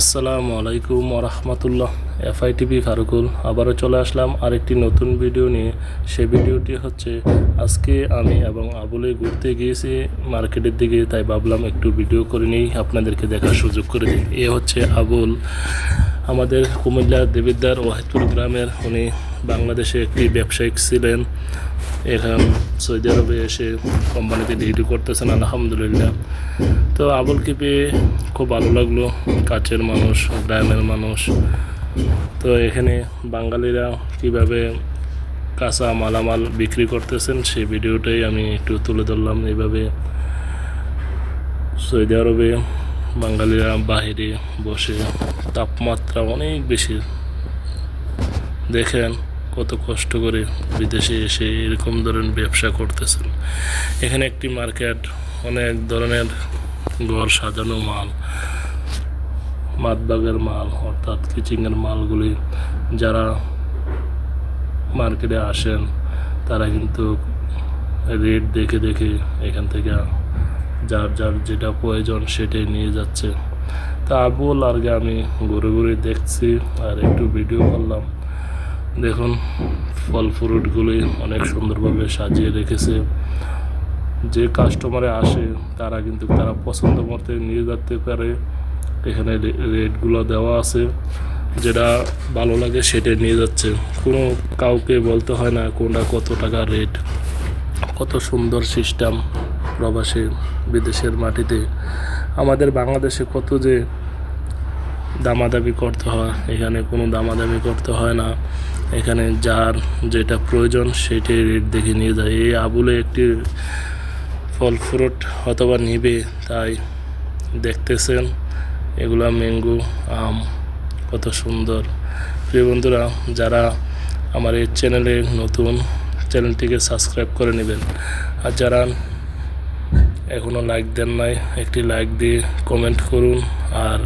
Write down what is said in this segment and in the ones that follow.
আসসালামু আলাইকুম রহমতুল্লাহ FI TV Farukul, আবারও চলে আসলাম আরেকটি নতুন ভিডিও নিয়ে। সে ভিডিওটি হচ্ছে, আজকে আমি এবং আবুলে ঘুরতে গিয়েছি, মার্কেটের দিকে, তাই ভাবলাম একটু ভিডিও করে নিই, আপনাদেরকে দেখার সুযোগ করে দিই। এ হচ্ছে আবুল। আমাদের কুমিল্লা দেবিদ্দার ওয়াহিদপুর গ্রামের, উনি বাংলাদেশে একটি ব্যবসায়িক ছিলেন। এখন সৌদি আরবে এসে কোম্পানিতে ডিউটি করতেছেন, আলহামদুলিল্লাহ। তো আবুলকে পেয়ে খুব ভালো লাগল কাছের মানুষ, গ্রামের মানুষ। তো এখানে বাঙালিরা কীভাবে কাঁচা মালামাল বিক্রি করতেছেন, সেই ভিডিওটাই আমি একটু তুলে ধরলাম। এইভাবে সৌদি আরবে বাঙালিরা বাহিরে বসে তাপমাত্রা অনেক বেশি। দেখেন কত কষ্ট করে বিদেশে এসে এরকম ধরনের ব্যবসা করতেছেন। এখানে একটি মার্কেট, অনেক ধরনের ঘর সাজানো মাল মাতবাগের মাল, অর্থাৎ কিচিংয়ের মালগুলি যারা মার্কেটে আসেন, তারা কিন্তু রেট দেখে দেখে এখান থেকে যার যার যেটা প্রয়োজন সেটাই নিয়ে যাচ্ছে। তা আবুল আরগে আমি ঘুরে ঘুরে দেখছি আর একটু ভিডিও করলাম। দেখুন ফল ফ্রুটগুলি অনেক সুন্দরভাবে সাজিয়ে রেখেছে। যে কাস্টমারে আসে, তারা কিন্তু তারা পছন্দ মতে নিয়ে যেতে পারে। এখানে রেটগুলো দেওয়া আছে। যেটা ভালো লাগে সেটা নিয়ে যাচ্ছে। কোনো কাউকে বলতে হয় না কোনটা কত টাকা রেট, কত সুন্দর সিস্টেম প্রবাসে বিদেশের মাটিতে। আমাদের বাংলাদেশে কত যে দামাদামি করতে হয়, এখানে কোনো দামাদামি করতে হয় না। এখানে যার যেটা প্রয়োজন সেটাই রেট দেখে নিয়ে যায়। এই আবুলে একটি ফল ফ্রুট অথবা নিবে, তাই দেখতেছেন, এগুলা ম্যাঙ্গো, আম, কত সুন্দর। প্রিয় বন্ধুরা, যারা আমার এই চ্যানেলে নতুন, চ্যানেলটিকে সাবস্ক্রাইব করে নেবেন। আর যারা এখনও লাইক দেন নাই, একটি লাইক দিয়ে কমেন্ট করুন। আর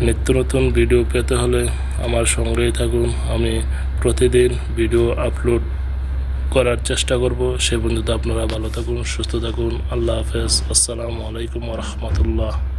নিত্য নতুন ভিডিও পেতে হলে আমার সঙ্গেই থাকুন। আমি প্রতিদিন ভিডিও আপলোড করার চেষ্টা করব। সে পর্যন্ত আপনারা ভালো থাকুন, সুস্থ থাকুন। আল্লাহ হাফেজ। আসসালামু আলাইকুম রহমতুল্লাহ।